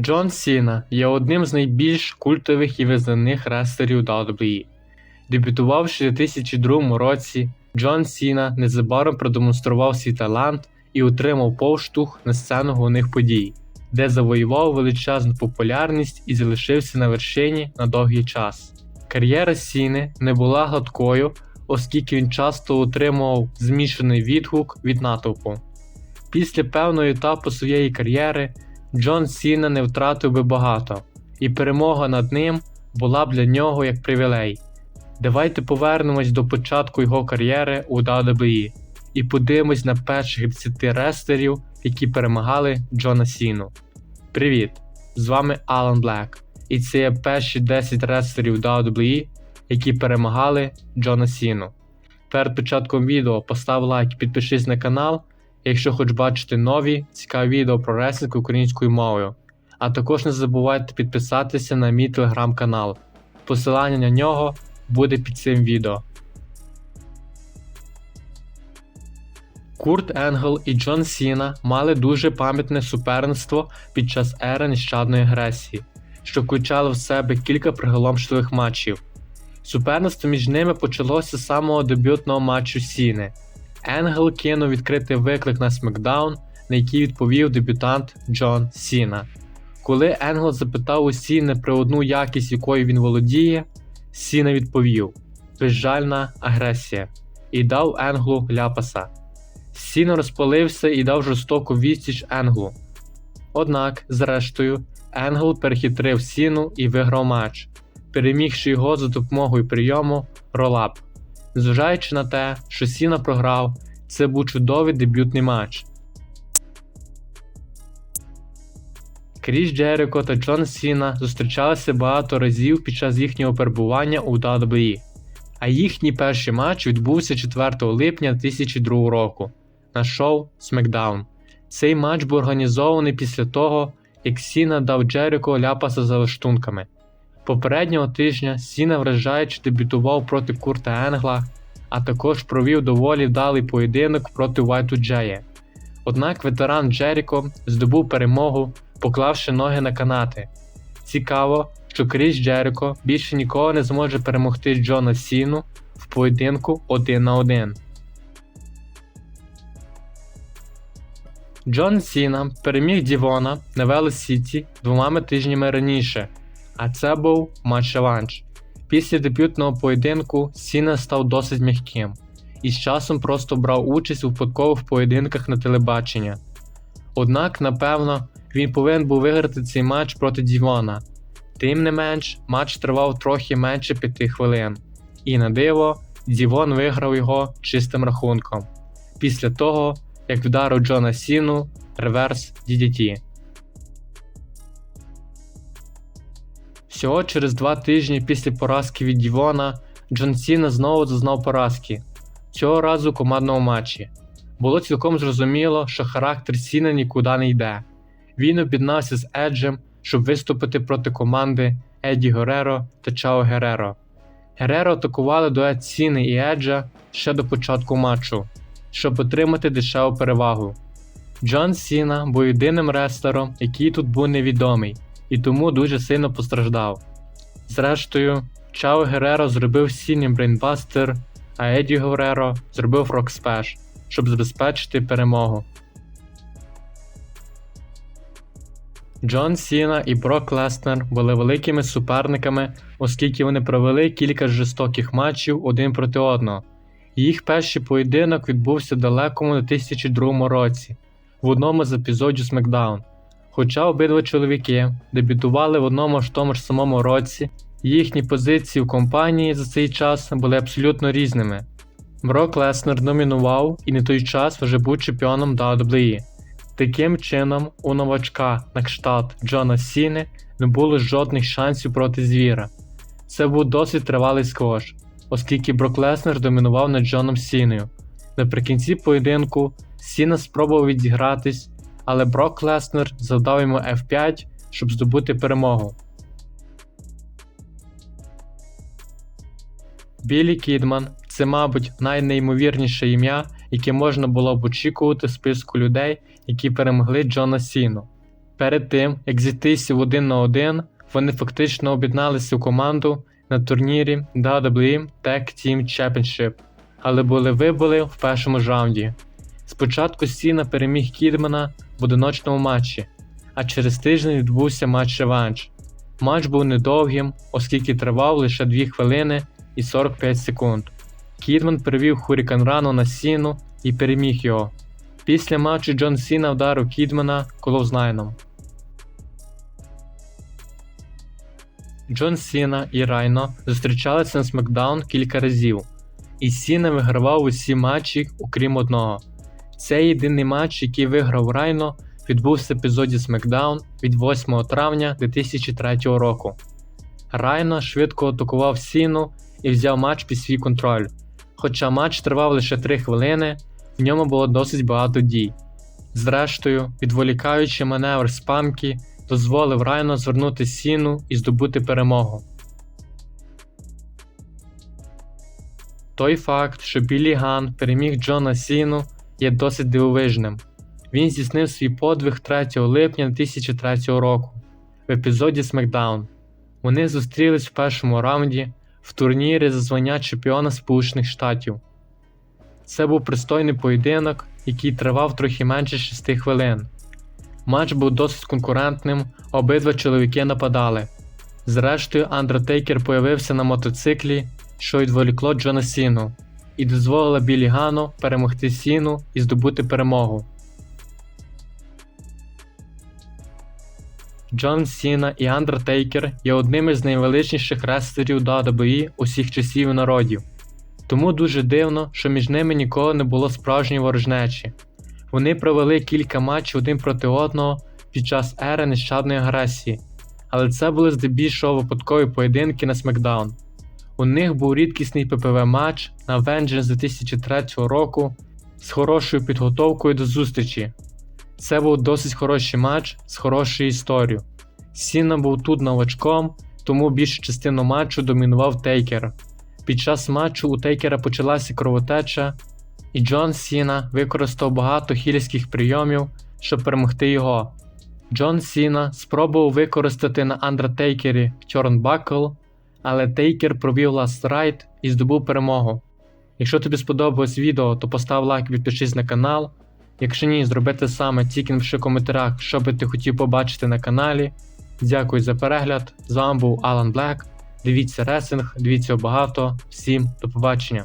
Джон Сіна є одним з найбільш культових і визнаних рестлерів WWE. Дебютувавши у 2002 році, Джон Сіна незабаром продемонстрував свій талант і отримав повштовх на сцену головних подій, де завоював величезну популярність і залишився на вершині на довгий час. Кар'єра Сіни не була гладкою, оскільки він часто отримував змішаний відгук від натовпу. Після певного етапу своєї кар'єри Джон Сіна не втратив би багато, і перемога над ним була б для нього як привілей. Давайте повернемось до початку його кар'єри у WWE і подивимось на перших 10 рестлерів, які перемагали Джона Сіну. Привіт! З вами Алан Блек, і це є перші 10 рестлерів WWE, які перемагали Джона Сіну. Перед початком відео постав лайк і підпишись на канал, якщо хочеш бачити нові цікаві відео про реслінг українською мовою. А також не забувайте підписатися на мій телеграм-канал. Посилання на нього буде під цим відео. Курт Енгл і Джон Сіна мали дуже пам'ятне суперництво під час ери нещадної агресії, що включало в себе кілька приголомшливих матчів. Суперництво між ними почалося з самого дебютного матчу Сіни. Енгл кинув відкритий виклик на Смакдаун, на який відповів дебютант Джон Сіна. Коли Енгл запитав у Сіни про одну якість, якою він володіє, Сіна відповів безжальна агресія і дав Енглу ляпаса. Сіна розпалився і дав жорстоку відсіч Енглу. Однак, зрештою, Енгл перехитрив Сіну і виграв матч, перемігши його за допомогою прийому ролап. Зважаючи на те, що Сіна програв, це був чудовий дебютний матч. Кріс Джеріко та Джон Сіна зустрічалися багато разів під час їхнього перебування у WWE, а їхній перший матч відбувся 4 липня 2002 року на шоу SmackDown. Цей матч був організований після того, як Сіна дав Джеріко ляпаса за лаштунками. Попереднього тижня Сіна вражаючи дебютував проти Курта Енгла, а також провів доволі вдалий поєдинок проти Вайту Джея. Однак ветеран Джеріко здобув перемогу, поклавши ноги на канати. Цікаво, що Кріс Джеріко більше ніколи не зможе перемогти Джона Сіну в поєдинку один на один. Джон Сіна переміг Дівона на Велосіті двома тижнями раніше, а це був матч-реванш. Після дебютного поєдинку Сіна став досить м'яким і з часом просто брав участь у випадкових поєдинках на телебачення. Однак, напевно, він повинен був виграти цей матч проти Дівона. Тим не менш, матч тривав трохи менше 5 хвилин, і на диво, Дівон виграв його чистим рахунком. Після того, як вдарив Джона Сіну реверс DDT. Всього через два тижні після поразки від Дівона Джон Сіна знову зазнав поразки, цього разу у командному матчі. Було цілком зрозуміло, що характер Сіна нікуди не йде. Він об'єднався з Еджем, щоб виступити проти команди Еді Гереро та Чао Гереро. Гереро атакували дует Сіни і Еджа ще до початку матчу, щоб отримати дешеву перевагу. Джон Сіна був єдиним рестлером, який тут був невідомий, і тому дуже сильно постраждав. Зрештою, Чао Гереро зробив Сіні брейнбастер, а Еді Гереро зробив Рокспеш, щоб забезпечити перемогу. Джон Сіна і Брок Леснер були великими суперниками, оскільки вони провели кілька жорстоких матчів один проти одного. Їх перший поєдинок відбувся далекому 2002 році, в одному з епізодів SmackDown. Хоча обидва чоловіки дебютували в одному ж тому ж самому році, їхні позиції в компанії за цей час були абсолютно різними. Брок Леснер домінував і на той час вже був чемпіоном WWE. Таким чином, у новачка на кшталт Джона Сіни не було жодних шансів проти звіра. Це був досить тривалий сквош, оскільки Брок Леснер домінував над Джоном Сіною. Наприкінці поєдинку Сіна спробував відігратись, але Брок Леснер завдав йому F5, щоб здобути перемогу. Білі Кідман це, мабуть, найнеймовірніше ім'я, яке можна було б очікувати в списку людей, які перемогли Джона Сіну. Перед тим, як зійтися в один на один, вони фактично об'єдналися у команду на турнірі WWE Tag Team Championship, але були вибули в першому раунді. Спочатку Сіна переміг Кідмана в одиночному матчі, а через тиждень відбувся матч-реванш. Матч був недовгим, оскільки тривав лише 2 хвилини і 45 секунд. Кідман перевів Хурікан Рану на Сіну і переміг його. Після матчу Джон Сіна вдарив Кідмана колознайном. Джон Сіна і Райно зустрічалися на SmackDown кілька разів, і Сіна вигравав усі матчі, окрім одного. Це єдиний матч, який виграв Райно, відбувся в епізоді SmackDown від 8 травня 2003 року. Райно швидко атакував Сіну і взяв матч під свій контроль. Хоча матч тривав лише 3 хвилини, в ньому було досить багато дій. Зрештою, відволікаючи маневр спамки, дозволив Райно звернути Сіну і здобути перемогу. Той факт, що Білі Ган переміг Джона Сіну, є досить дивовижним. Він здійснив свій подвиг 3 липня 2003 року в епізоді SmackDown. Вони зустрілись в першому раунді в турнірі за звання чемпіона Сполучених Штатів. Це був пристойний поєдинок, який тривав трохи менше 6 хвилин. Матч був досить конкурентним, обидва чоловіки нападали. Зрештою, Андертейкер появився на мотоциклі, що відволікло Джона Сіну, і дозволило Білі Гану перемогти Сіну і здобути перемогу. Джон Сіна і Андертейкер є одними з найвеличніших рестлерів WWE усіх часів і народів. Тому дуже дивно, що між ними ніколи не було справжньої ворожнечі. Вони провели кілька матчів один проти одного під час ери нещадної агресії, але це були здебільшого випадкові поєдинки на SmackDown. У них був рідкісний ППВ матч на Vengeance 2003 року з хорошою підготовкою до зустрічі. Це був досить хороший матч з хорошою історією. Сіна був тут новачком, тому більшу частину матчу домінував Тейкер. Під час матчу у Тейкера почалася кровотеча, і Джон Сіна використав багато хілівських прийомів, щоб перемогти його. Джон Сіна спробував використати на Андертейкері Тьорнбакл, але Тейкер провів Ride і здобув перемогу. Якщо тобі сподобалось відео, то постав лайк і підпишись на канал. Якщо ні, зроби те саме, тільки в коментарях, що би ти хотів побачити на каналі. Дякую за перегляд. З вами був Алан Блек. Дивіться ресинг, дивіться багато. Всім до побачення.